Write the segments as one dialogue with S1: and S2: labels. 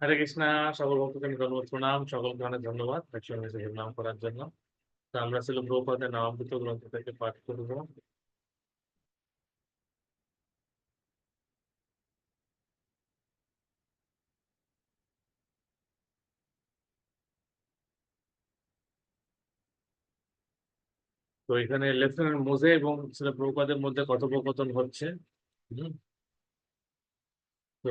S1: হরে কৃষ্ণা, সকল ভক্তকে ধন্যবাদ প্রণাম সকলকে অনেক ধন্যবাদ নাম করার জন্য। আমরা ছিল প্রপাতের নামামৃত গ্রন্থ থেকে পাঠ করব। তো এখানে লেফটেন্যান্ট মোজে এবং ছিল প্রপাতের মধ্যে কথোপকথন হচ্ছে। তো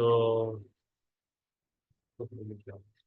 S1: Thank you.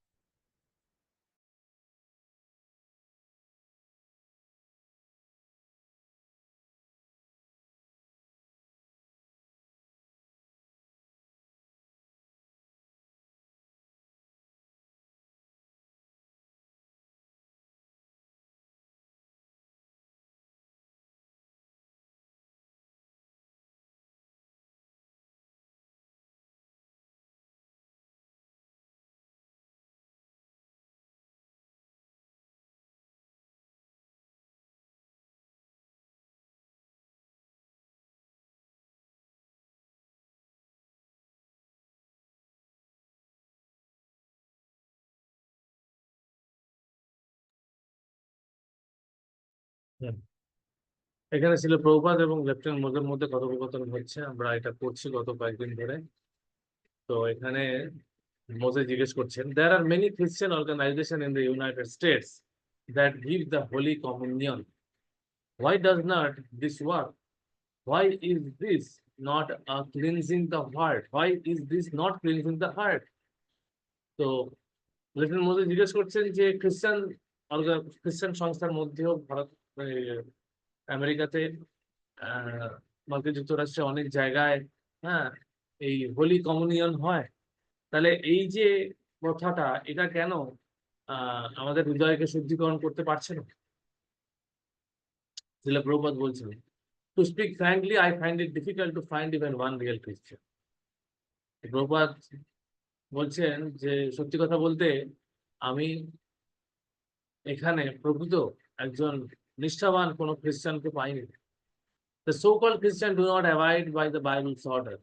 S1: এখানে ছিল প্রভুপাত এবং লেফটেন্যান্ট মোজের মধ্যে কথোপকথন হচ্ছে। আমরা এটা করছি গত কয়েকদিন ধরে। তো এখানে মোজে জিজ্ঞেস করছেন there are many Christian organisation in the United States that give the holy communion why does not this work why is this not cleansing the heart why is this not cleansing the heart তো lieutenant মোজে জিজ্ঞেস করছেন যে খ্রিস্টান খ্রিস্টান সংস্থার মধ্যেও ভারত আমেরিকাতে মার্কিন যুক্তরাষ্ট্রে অনেক জায়গায় হ্যাঁ এই হোলি কমিউনিয়ন হয়। তাহলে এই যে প্রথাটা এটা কেন আমাদের হৃদয়কে শুদ্ধিকরণ করতে পারছে না? শিলা প্রভুপাত বলছেন to speak frankly I find it difficult to find even one real Christian Prabhupada বলছেন যে, সত্যি কথা বলতে, আমি এখানে প্রকৃত একজন নিষ্ঠাবান কোনো খ্রিস্টানকে পাইনি। The so-called Christian do not abide by the Bible's order.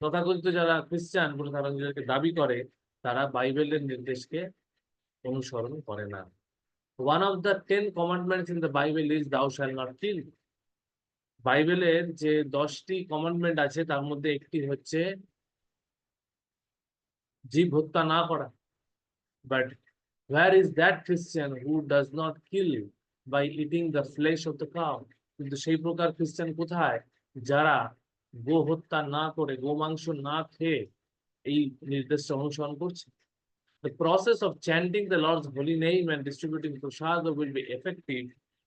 S1: তথাকথিত যারা খ্রিস্টান বলে তারা নিজেদেরকে দাবি করে, তারা বাইবেলের নির্দেশকে অনুসরণ করে না। One of the ten commandments in the Bible is thou shall not kill বাইবেলের যে দশটি কমান্ডমেন্ট আছে, তার মধ্যে একটি হচ্ছে, জীব হত্যা না করা। But where is that Christian who does kill kill by eating the flesh of the cow? কিন্তু সেই প্রকার খ্রিস্টান কোথায় যারা গো হত্যা না করে গো মাংস না খেয়ে এই নির্দেশটা অনুসরণ করছে The process of chanting the Lord's holy name and distributing prasada will be effective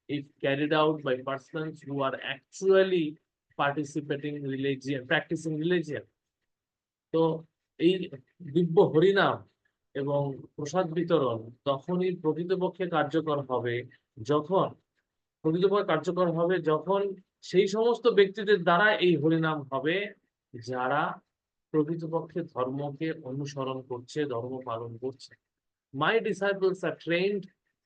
S1: if carried out by persons who are actually participating religion, practicing religion. তো এই দিব্য হরিনাম এবং প্রসাদ বিতরণ তখনই প্রকৃতপক্ষে কার্যকর হবে যখন, প্রকৃতপক্ষে কার্যকর হবে যখন সেই সমস্ত ব্যক্তিদের দ্বারা এই হরিনাম হবে যারা প্রকৃতপক্ষে ধর্মকে অনুসরণ করছে, ধর্ম পালন করছে। My disciples are trained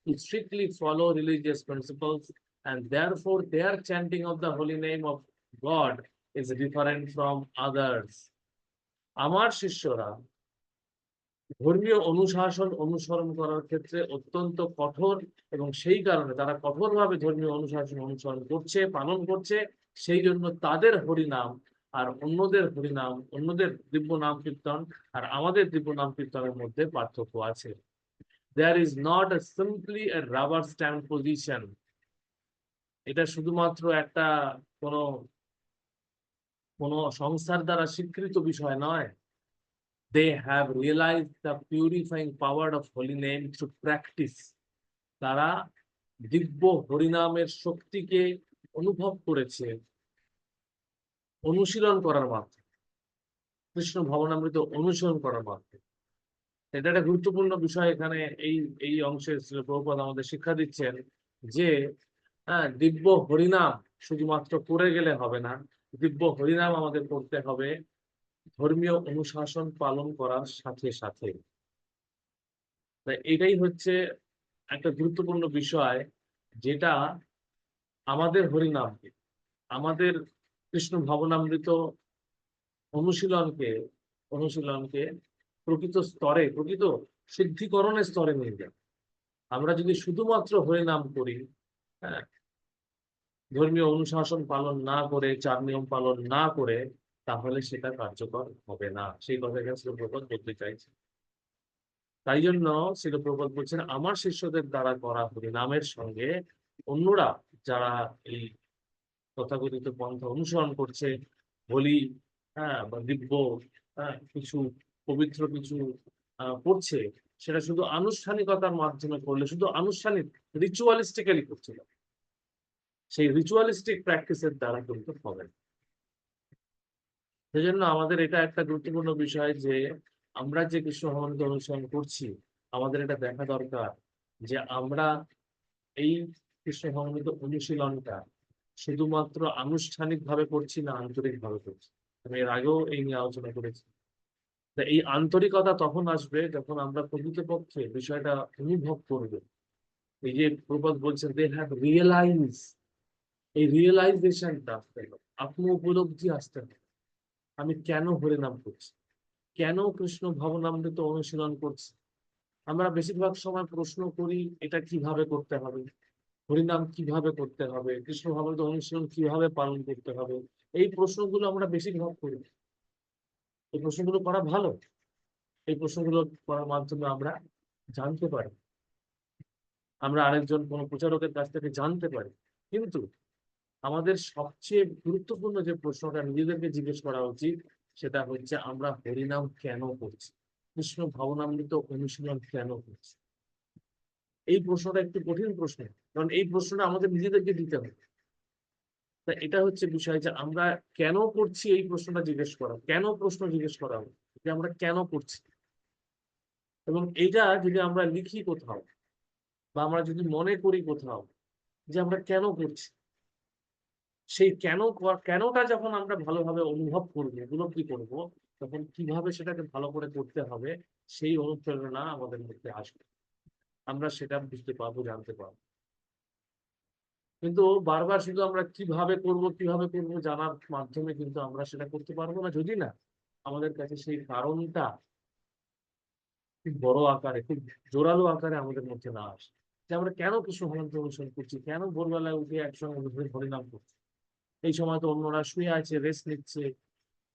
S1: to strictly follow religious principles and therefore their chanting of the holy name of God is different from others আমার শিষ্যরা ধর্মীয় অনুশাসন অনুসরণ করার ক্ষেত্রে অত্যন্ত কঠোর এবং সেই কারণে তারা কঠোরভাবে ধর্মীয় অনুশাসন অনুসরণ করছে, পালন করছে, সেই জন্য তাদের হরিনাম আর অন্যদের হরিনাম, অন্যদের দিব্য নাম কীর্তন আর আমাদের দিব্য নাম কীর্তনের মধ্যে পার্থক্য আছে। There is not a simply a rubber stamp position এটা শুধুমাত্র একটা কোনো কোনো সংস্থার দ্বারা স্বীকৃত বিষয় নয়। They have realized the purifying power of holy name through practice. তারা দিব্য হরিনামের শক্তিকে অনুভব করেছে, অনুশীলন করার মাধ্যমে। কৃষ্ণ ভবনামৃত অনুসরণ করার মাধ্যমে। এটা একটা গুরুত্বপূর্ণ বিষয় এখানে এই এই অংশে প্রভুপাদ আমাদের শিক্ষা দিচ্ছেন যে হ্যাঁ দিব্য হরিনাম শুধুমাত্র করে গেলে হবে না, দিব্য হরিনাম আমাদের করতে হবে। ধর্মীয় অনুশাসন পালন করার সাথে সাথে। এটাই হচ্ছে একটা গুরুত্বপূর্ণ বিষয় যেটা আমাদের হরিনামকে, আমাদের কৃষ্ণ ভবনামৃত অনুশীলনকে অনুশীলনকে প্রকৃত স্তরে, প্রকৃত সিদ্ধিকরণের স্তরে নিয়ে যায়। আমরা যদি শুধুমাত্র হয়ে নাম করি হ্যাঁ ধর্মীয় অনুশাসন পালন না করে, চার নিয়ম পালন না করে তাহলে সেটা কার্যকর হবে না। সেই কথাকে শিলপ্রপাত বলতে চাইছে। তাই জন্য শিলপ্রপাত বলছেন, আমার শিষ্যদের দ্বারা করা হরিনামের সঙ্গে অন্যরা যারা এই তথাকথিত পন্থা অনুসরণ করছে বলি হ্যাঁ বা দিব্য হ্যাঁ কিছু পবিত্র কিছু করছে, সেটা শুধু আনুষ্ঠানিকতার মাধ্যমে করলে, শুধু আনুষ্ঠানিক রিচুয়ালিস্টিক্যালি করছিল সেই রিচুয়ালিস্টিক প্র্যাকটিসের দ্বারা কিন্তু হবে না। সেজন্য আমাদের এটা একটা গুরুত্বপূর্ণ বিষয় যে আমরা যে কৃষ্ণ ভগবানকে অনুসরণ করছি, আমাদের এটা দেখা দরকার যে আমরা এই কৃষ্ণ ভগবানকে অনুশীলনটা শুধুমাত্র আনুষ্ঠানিক ভাবে করছি না আন্তরিক ভাবে করছি। আমি এর আগেও এই নিয়ে আলোচনা করেছি। এই আন্তরিকতা তখন আসবে যখন আমরা প্রকৃতপক্ষে বিষয়টা অনুভব করব। এই যে প্রবাদ বলছেন দে হ্যাভ রিয়েলাইজ এই রিয়েলাইজেশনটা আসতে হবে আত্ম উপলব্ধি আসতে হবে। আমি কেন হরিনাম করছি? কেন কৃষ্ণ ভবনামৃত অনুশীলন করছি? আমরা বেশিরভাগ সময় প্রশ্ন করি, এটা কীভাবে করতে হবে? হরিনাম কীভাবে করতে হবে? কৃষ্ণ ভবনামৃত অনুশীলন কীভাবে পালন করতে হবে? এই প্রশ্নগুলো আমরা বেশিরভাগ করি। এই প্রশ্নগুলো করা ভালো? এই প্রশ্নগুলো করার মাধ্যমে আমরা জানতে পারি। আমরা আরেকজন কোনো প্রচারকের কাছ থেকে জানতে পারি। কিন্তু আমাদের সবচেয়ে গুরুত্বপূর্ণ যে প্রশ্নটা নিজেদেরকে জিজ্ঞেস করা উচিত, সেটা হচ্ছে আমরা হরিনাম কেন করছি? কৃষ্ণ ভাবনামৃত অনুশীলন কেন করছি? এই প্রশ্নটা একটু কঠিন প্রশ্ন, কারণ এই প্রশ্নটা আমাদের নিজেদেরকে দিতে হবে। তা এটা হচ্ছে বিষয় যে আমরা কেন করছি এই প্রশ্নটা জিজ্ঞেস করা, কেন প্রশ্ন জিজ্ঞেস করা হবে যে আমরা কেন করছি? এবং এটা যদি আমরা লিখি কোথাও, বা আমরা যদি মনে করি কোথাও যে আমরা কেন করছি সেই কেন কেনটা যখন আমরা ভালোভাবে অনুভব করব উপলব্ধি করব? তখন কীভাবে সেটাকে ভালো করে করতে হবে, সেই অনুপ্রেরণা আমাদের মধ্যে আসবে। আমরা সেটা বুঝতে পারব, জানতে পারব। কিন্তু বারবার শুধু আমরা কীভাবে করব কীভাবে করব জানার মাধ্যমে কিন্তু আমরা সেটা করতে পারব না। যদি না, আমাদের কাছে সেই কারণটা খুব বড় আকারে, খুব জোরালো আকারে আমাদের মধ্যে না আসে। যে আমরা কেন কৃষ্ণ ভগবানকে অনুসরণ করছি, কেন ভোরবেলায় উঠে একসঙ্গে হরি- হরিনাম করছি? এই সময় তো অন্যরা শুয়ে আছে রেস্ট নিচ্ছে,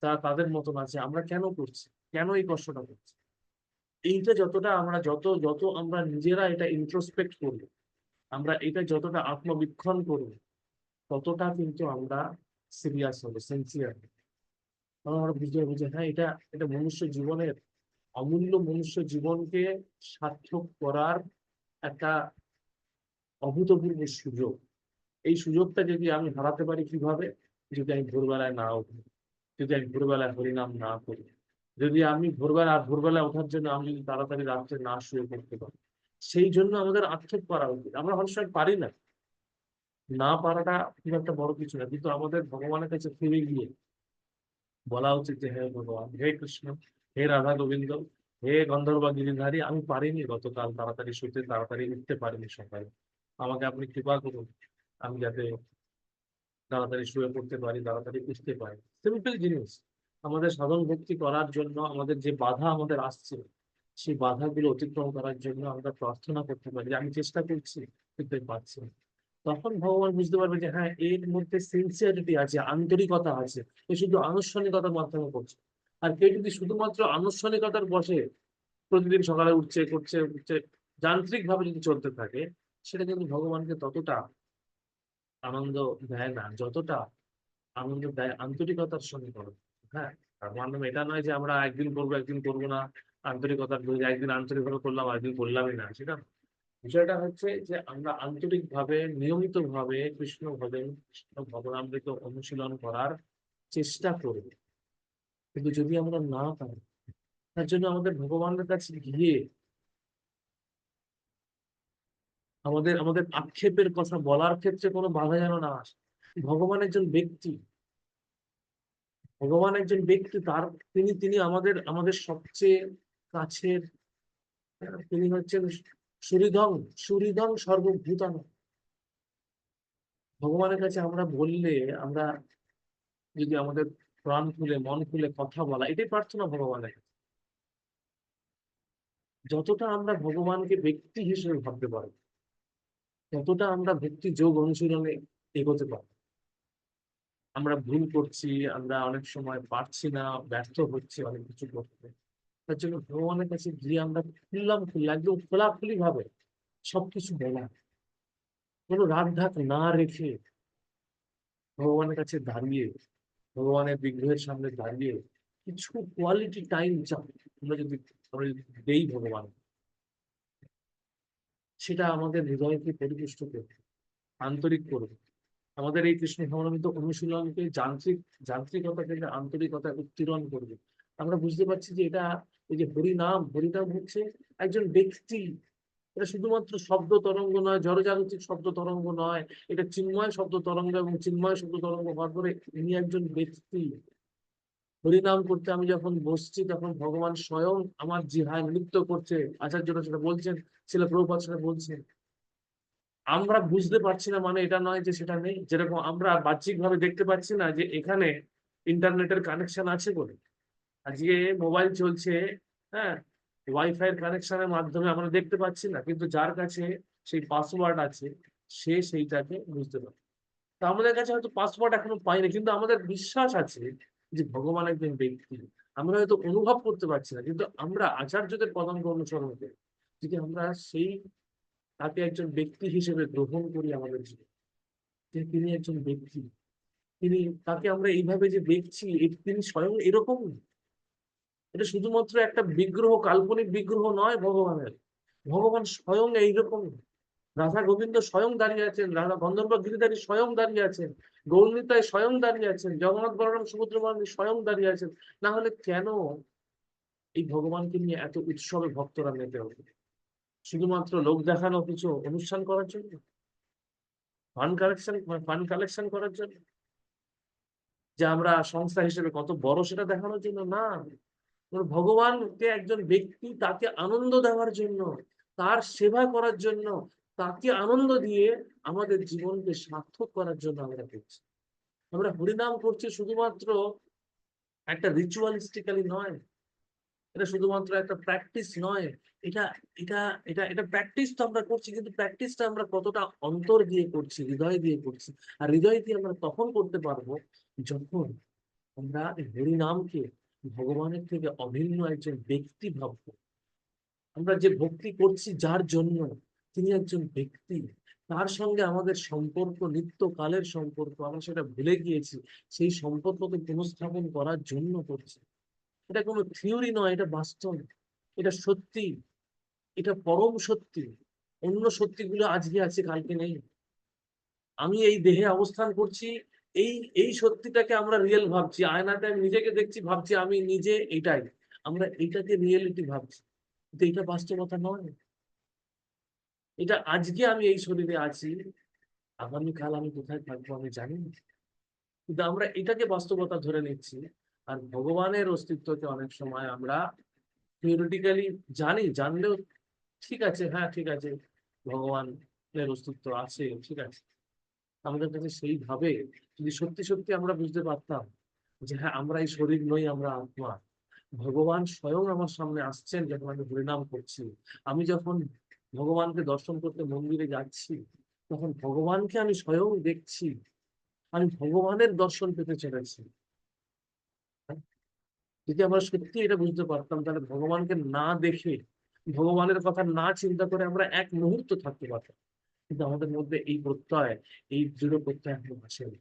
S1: তা তাদের মতন আছে, আমরা কেন করছি? কেন এই কষ্টটা করছি? এইটা যতটা আমরা, যত যত আমরা নিজেরা এটা ইন্ট্রোস্পেক্ট করব, আমরা এটা যতটা আত্মবীক্ষণ করব, ততটা কিন্তু আমরা সিরিয়াস হব সিনসিয়ার আমরা বুঝতে পারব যে হ্যাঁ এটা এটা মনুষ্য জীবনের অমূল্য মনুষ্য জীবনকে সার্থক করার একটা অভূতপূর্ব সুযোগ। এই সুযোগটা যদি আমি হারাতে পারি কীভাবে? যদি আমি ভোরবেলায় না উঠি, যদি আমি ভোরবেলায় হরিনাম না করি, যদি আমি ভোরবেলা আর ভোরবেলায় ওঠার জন্য আমি যদি তাড়াতাড়ি রাত্রে না শুয়ে পড়তে পারি, সেই জন্য আমাদের আক্ষেপ করা উচিত। আমরা অনেক সময় পারি না। না পারাটা খুব একটা বড় কিছু না, কিন্তু আমাদের ভগবানের কাছে ফিরে গিয়ে বলা উচিত যে, হে ভগবান, হে কৃষ্ণ, হে রাধা গোবিন্দ, হে গন্ধর্ব গিরিধারী, আমি পারিনি গতকাল তাড়াতাড়ি শুতে, তাড়াতাড়ি উঠতে পারিনি সকালে। আমাকে আপনি কৃপা করুন। আমি যাতে তাড়াতাড়ি শুয়ে পড়তে পারি, তাড়াতাড়ি উঠতে পারি। সিম্পল জিনিস। আমাদের সাধন ভক্তি করার জন্য আমাদের যে বাধা আমাদের আসছে, সেই বাধাগুলো অতিক্রম করার জন্য আমরা প্রার্থনা করতে পারি। আমি চেষ্টা করছি, কিন্তু পারছি তখন ভগবান বুঝতে পারবে যে হ্যাঁ এর মধ্যে সিনসিয়ারিটি আছে, আন্তরিকতা আছে। এ শুধু আনুষ্ঠানিকতার মাধ্যমে করছে। আর কেউ যদি শুধুমাত্র আনুষ্ঠানিকতার বসে প্রতিদিন সকালে উঠছে, করছে, উঠছে যান্ত্রিক ভাবে যদি চলতে থাকে, সেটা কিন্তু ভগবানকে ততটা আনন্দ দেয় না, যতটা আনন্দ দেয় আন্তরিকতার সঙ্গে করো হ্যাঁ তার মানে এটা নয় যে আমরা একদিন করব একদিন করব না, আন্তরিকতার জন্য একদিন আন্তরিকভাবে করলাম একদিন করলামই না, সেটা। বিষয়টা হচ্ছে যে আমরা আন্তরিকভাবে নিয়মিত ভাবে কৃষ্ণ ভজন ভবনামৃত অনুশীলন করার চেষ্টা করব কিন্তু যদি আমরা না পারি, তার জন্য আমাদের ভগবানের কাছে গিয়ে আমাদের আমাদের আক্ষেপের কথা বলার ক্ষেত্রে কোনো বাধা যেন না আসে। ভগবান একজন ব্যক্তি। ভগবান একজন ব্যক্তি, তার, তিনি তিনি আমাদের আমাদের সবচেয়ে কাছের, তিনি হচ্ছেন সুরিধং সুরিধং সর্বভূতান ভগবানের কাছে আমরা বললে, আমরা যদি আমাদের প্রাণ খুলে, মন খুলে কথা বলা, এটাই প্রার্থনা ভগবানের। যতটা আমরা ভগবানকে ব্যক্তি হিসেবে ভাবতে পারব ততটা আমরা ভক্তি যোগ অনুশীলনে এগোতে পারব আমরা ভুল করছি, আমরা অনেক সময় পারছি না, ব্যর্থ হচ্ছি অনেক কিছু করতে। তার জন্য ভগবানের কাছে গিয়ে আমরা খুললাম খুললাম, একদম খোলাখুলি ভাবে সবকিছু বলা। কোনো রাগ ঢাক না রেখে ভগবানের কাছে দাঁড়িয়ে, ভগবানের বিগ্রহের সামনে দাঁড়িয়ে কিছু কোয়ালিটি টাইম চাই। আমরা যদি দেই ভগবান সেটা আমাদের হৃদয়কে পরিপুষ্ট করবে আন্তরিক করবে আমাদের এই কৃষ্ণ ভ্রমণামিত অনুশীলনকে যান্ত্রিক, যান্ত্রিকতা থেকে আন্তরিকতা উত্তীর্ণ করবে। আমরা বুঝতে পারছি যে এটা, এই যে হরিনাম হরিনাম হচ্ছে একজন ব্যক্তি। এটা শুধুমাত্র শব্দ তরঙ্গ নয় জড়জাগতিক শব্দ তরঙ্গ নয়, এটা চিন্ময় শব্দ তরঙ্গ এবং চিন্ময় শব্দ তরঙ্গ হওয়ার পরে ইনি একজন ব্যক্তি। হরিনাম করতে আমি যখন বসছি, তখন ভগবান স্বয়ং আমার জিহায় নৃত্য করছে। আচার্যরা সেটা বলছেন ছেলে প্রভুপাত সেটা বলছেন। আমরা বুঝতে পারছি না মানে এটা নয় যে সেটা নেই। যেরকম আমরা বাহ্যিক ভাবে দেখতে পাচ্ছি না যে এখানে ইন্টারনেটের কানেকশন আছে বলে। আজকে মোবাইল চলছে হ্যাঁ? ওয়াইফাই এর কানেকশনের মাধ্যমে আমরা দেখতে পাচ্ছি না, কিন্তু যার কাছে সেই পাসওয়ার্ড আছে, সে সেইটাকে বুঝতে পারে তা আমাদের কাছে হয়তো পাসওয়ার্ড এখনও পাইনি কিন্তু আমাদের বিশ্বাস আছে যে ভগবান একজন ব্যক্তি, আমরা হয়তো অনুভব করতে পারছি না, কিন্তু আমরা আচার্যদের পদাঙ্ক অনুসরণ করি, যদি আমরা সেই তাকে একজন ব্যক্তি হিসেবে গ্রহণ করি আমাদের জীবনে তিনি একজন ব্যক্তি, তিনি, তাকে আমরা এইভাবে যে দেখছি তিনি স্বয়ং এরকম এটা শুধুমাত্র একটা বিগ্রহ, কাল্পনিক বিগ্রহ নয় ভগবানের, ভগবান স্বয়ং এইরকম রাধা গোবিন্দ স্বয়ং দাঁড়িয়ে আছেন, রাধা গন্ধর্ব গিরিধারী স্বয়ং দাঁড়িয়ে আছেন গৌরনীতায় স্বয়ং দাঁড়িয়ে আছেন, জগন্নাথ বলরাম সমুদ্র স্বয়ং দাঁড়িয়ে আছেন, না হলে কেন এই ভগবানকে নিয়ে এত উৎসবে ভক্তরা মেতে হবে শুধুমাত্র লোক দেখানো কিছু অনুষ্ঠান করার জন্য? ফান্ড কালেকশন ফান্ড কালেকশন করার জন্য? যে আমরা সংস্থা হিসেবে কত বড় সেটা দেখানোর জন্য? না। ওর ভগবানকে একজন ব্যক্তি তাকে আনন্দ দেওয়ার জন্য, তার সেবা করার জন্য তাকে আনন্দ দিয়ে আমাদের জীবনকে সার্থক করার জন্য আমরা করছি। আমরা হরিনাম করছি শুধুমাত্র একটা রিচুয়ালিস্টিক্যালি নয়। এটা শুধুমাত্র একটা প্র্যাকটিস নয়। এটা এটা এটা এটা প্র্যাকটিস তো আমরা করছি, কিন্তু প্র্যাকটিসটা আমরা কতটা অন্তর দিয়ে করছি, হৃদয় দিয়ে করছি? আর হৃদয় দিয়ে আমরা তখন করতে পারব যখন আমরা হরিনামকে ভগবানের থেকে অভিন্ন একজন ব্যক্তি ভাববো। আমরা যে ভক্তি করছি যার জন্য তিনি একজন ব্যক্তি, তার সঙ্গে আমাদের সম্পর্ক, নিত্যকালের সম্পর্ক, আমরা সেটা ভুলে গিয়েছি, সেই সম্পর্ককে পুনঃস্থাপন করার জন্য করছি। এটা কোনো থিওরি নয়, এটা বাস্তব, এটা সত্যি, এটা পরম সত্যি, অন্য সত্যিগুলো আজকে আছে, কালকে নেই। আমি এই দেহে অবস্থান করছি, এই এই সত্যিটাকে আমরা রিয়েল ভাবছি, আয়নাতে আমি নিজেকে দেখছি, ভাবছি আমি নিজে এটাই, আমরা এইটাকে রিয়েলিটি ভাবছি। কিন্তু এটা বাস্তবতা নয়। এটা আজকে আমি এই শরীরে আছি আগামীকাল আমি কোথায় থাকব আমি জানি কিন্তু আমরা এটাকে বাস্তবতা ধরে নিচ্ছি, আর ভগবানের অস্তিত্বকে অনেক সময় আমরা থিওরিটিক্যালি জানি, জানলেও ঠিক আছে হ্যাঁ ঠিক আছে, ভগবানের অস্তিত্ব আছে, ঠিক আছে। আমাদের কাছে সেইভাবে যদি সত্যি সত্যি আমরা বুঝতে পারতাম যে হ্যাঁ আমরা এই শরীর নই, আমরা আত্মা। ভগবান স্বয়ং আমার সামনে আসছেন যখন আমি হরিনাম করছি। আমি যখন ভগবানকে দর্শন করতে মন্দিরে যাচ্ছি, তখন ভগবানকে আমি স্বয়ং দেখছি, আমি ভগবানের দর্শন পেতে চলেছি যদি আমরা সত্যি এটা বুঝতে পারতাম, তাহলে ভগবানকে না দেখে, ভগবানের কথা না চিন্তা করে আমরা এক মুহূর্ত থাকতে পারতাম। কিন্তু আমাদের মধ্যে এই প্রত্যয়, এই দৃঢ় প্রত্যয় এখন আসেনি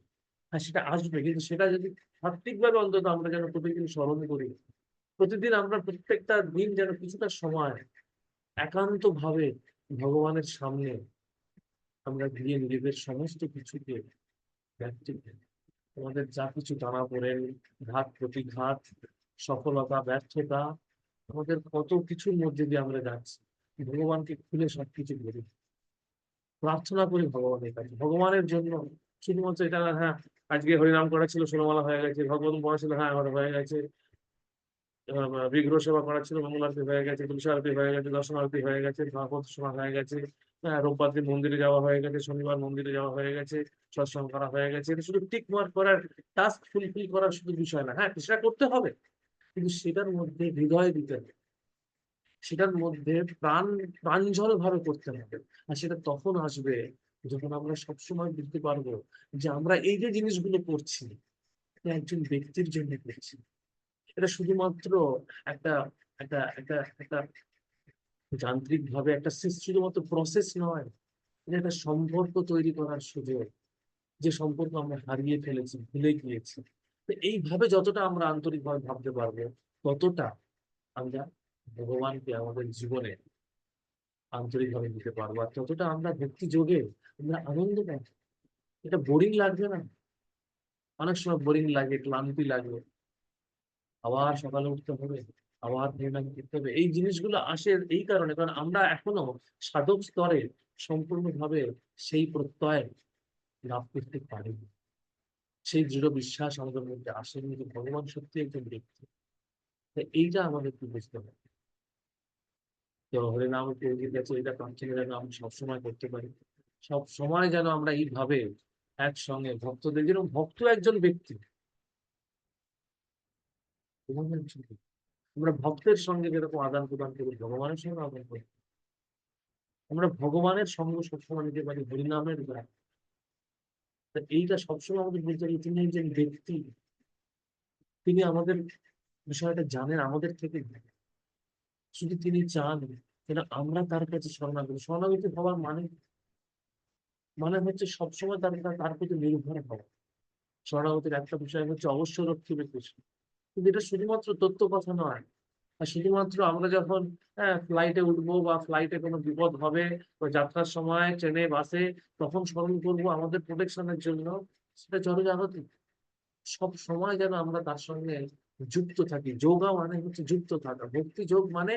S1: হ্যাঁ সেটা আসবে, কিন্তু সেটা যদি সঠিকভাবে অন্তত আমরা যেন প্রতিদিন স্মরণ করি, প্রতিদিন আমরা প্রত্যেকটা দিন যেন কিছুটা সময় একান্ত ভাবে ভগবানের সামনে আমরা গিয়ে নিজেদের সমস্ত কিছুকে আমাদের যা কিছু টানা পড়েন, ঘাত, প্রতিঘাত, সফলতা, ব্যর্থতা, আমাদের কত কিছুর মধ্যে দিয়ে আমরা যাচ্ছি। ভগবানকে খুলে সবকিছু বলি। প্রার্থনা করি ভগবানের কাছে। ভগবানের জন্য শুধুমাত্র এটা হ্যাঁ আজকে হরিনাম করা ছিল ষোলমালা হয়ে গেছে ভগবান পড়া ছিল হ্যাঁ আমার হয়ে গেছে। বিগ্রহ সেবা করা ছিল মঙ্গল আরতি হয়ে গেছে তুলসী আরতি হয়ে গেছে দর্শন আরতি হয়ে গেছে শোনা হয়ে গেছে হ্যাঁ রোববার মন্দিরে যাওয়া হয়ে গেছে, শনিবার মন্দিরে যাওয়া হয়ে গেছে, সৎসঙ্গ করা হয়ে গেছে, এটা শুধু টিক মার্ক করার টাস্ক ফুলফিল করার শুধু বিষয় না হ্যাঁ সেটা করতে হবে, কিন্তু সেটার মধ্যে হৃদয় দিতে হবে, সেটার মধ্যে প্রাণ প্রাঞ্জল ভাবে করতে হবে, আর সেটা তখন আসবে যখন আমরা সবসময় বুঝতে পারব যে আমরা এই যে জিনিসগুলো করছি একজন ব্যক্তির জন্য করছি। এটা শুধুমাত্র একটা একটা একটা একটা যান্ত্রিক ভাবে একটা শুধুমাত্র প্রসেস নয়। এটা একটা সম্পর্ক তৈরি করার সুযোগ। যে সম্পর্ক আমরা হারিয়ে ফেলেছি, ভুলে গিয়েছি। এইভাবে যতটা আমরা আন্তরিকভাবে ভাবতে পারব, ততটা আমরা ভগবানকে আমাদের জীবনে আন্তরিকভাবে নিতে পারব। আর ততটা আমরা ভক্তি যোগে আমরা আনন্দ পাবো এটা বোরিং লাগবে না? অনেক সময় বোরিং লাগে, ক্লান্তি লাগে। আবার সকালে উঠতে হবে, আবার পরিণাম করতে হবে। এই জিনিসগুলো আসে এই কারণে, কারণ আমরা এখনও সাধক স্তরে সম্পূর্ণভাবে সেই প্রত্যয় লাভ করতে পারিনি। সেই দৃঢ় বিশ্বাস আমাদের মধ্যে আসেনি যে ভগবান সত্যি একজন ব্যক্তি। এইটা আমাদেরকে বুঝতে হবে। তো হরিনাম প্রভুজির কাছে এটা যেন সবসময় করতে পারি। সব সময় যেন আমরা এইভাবে একসঙ্গে ভক্তদের, যেরকম ভক্ত একজন ব্যক্তি আমরা ভক্তের সঙ্গে যেরকম আদান প্রদান করি, ভগবানের সঙ্গে আদান করি। আমরা ভগবানের সঙ্গ সবসময় নিতে পারি, হরিনামের দ্বারা। এইটা সবসময় আমাদের বলতে হবে, তিনি একজন ব্যক্তি। তিনি আমাদের বিষয়টা জানেন, আমাদের থেকে শুধু তিনি চান যেন আমরা তার কাছে শরণাগতি শরণাগতি হওয়ার মানে মানে হচ্ছে সবসময় তার তার প্রতি নির্ভর হওয়া। শরণাগতির একটা বিষয় হচ্ছে অবশ্য রক্ষিবে কৃষ্ণ। কিন্তু এটা শুধুমাত্র তথ্য কথা নয় শুধুমাত্র আমরা যখন হ্যাঁ ফ্লাইটে উঠবো বা ফ্লাইটে কোনো বিপদ হবে বা যাত্রার সময় ট্রেনে, বাসে, তখন স্মরণ করব আমাদের প্রোটেকশনের জন্য, সেটা জনজাগতিক সব সময় যেন আমরা তার সঙ্গে যুক্ত থাকি। যোগা মানে হচ্ছে যুক্ত থাকা। ভক্তি যোগ মানে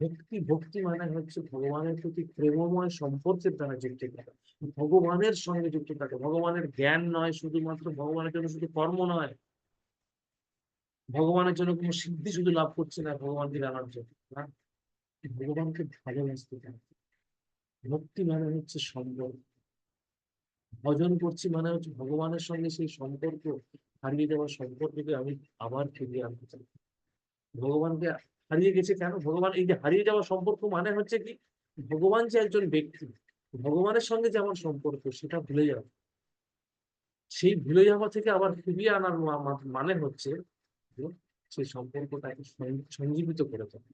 S1: ভক্তি ভক্তি মানে হচ্ছে ভগবানের প্রতি প্রেমময় সম্পর্কের দ্বারা যুক্ত থাকা। ভগবানের সঙ্গে যুক্ত থাকা। ভগবানের জ্ঞান নয় শুধুমাত্র, ভগবানের জন্য শুধু কর্ম নয়। ভগবানের জন্য কোনো সিদ্ধি শুধু লাভ করছে না ভগবানকে জানার জন্য ভগবানকে ভালোবাসতে থাকতে ভক্তি মানে হচ্ছে সম্পর্ক। ভজন করছি মানে হচ্ছে ভগবানের সঙ্গে সেই সম্পর্ক হারিয়ে যাওয়ার সম্পর্ককে আমি আবার ফিরিয়ে আনতে চাই। ভগবানকে হারিয়ে গেছে কেন? ভগবান, এই যে হারিয়ে যাওয়া সম্পর্ক মানে হচ্ছে কি? ভগবান যে একজন ব্যক্তি, ভগবানের সঙ্গে যে আমার সম্পর্ক, সেটা ভুলে যাওয়া। সেই ভুলে যাওয়া থেকে আবার ফিরিয়ে আনার মানে হচ্ছে সেই সম্পর্কটাকে সং- সঞ্জীবিত করে তোলা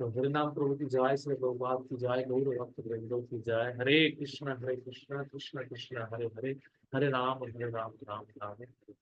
S1: तो हरे नाम प्रभु की जय श्री प्रभुपाद की जय गौर भक्त वृंदों की जय हरे कृष्ण हरे कृष्ण कृष्ण कृष्ण हरे हरे हरे राम हरे राम राम राम हरे हरे।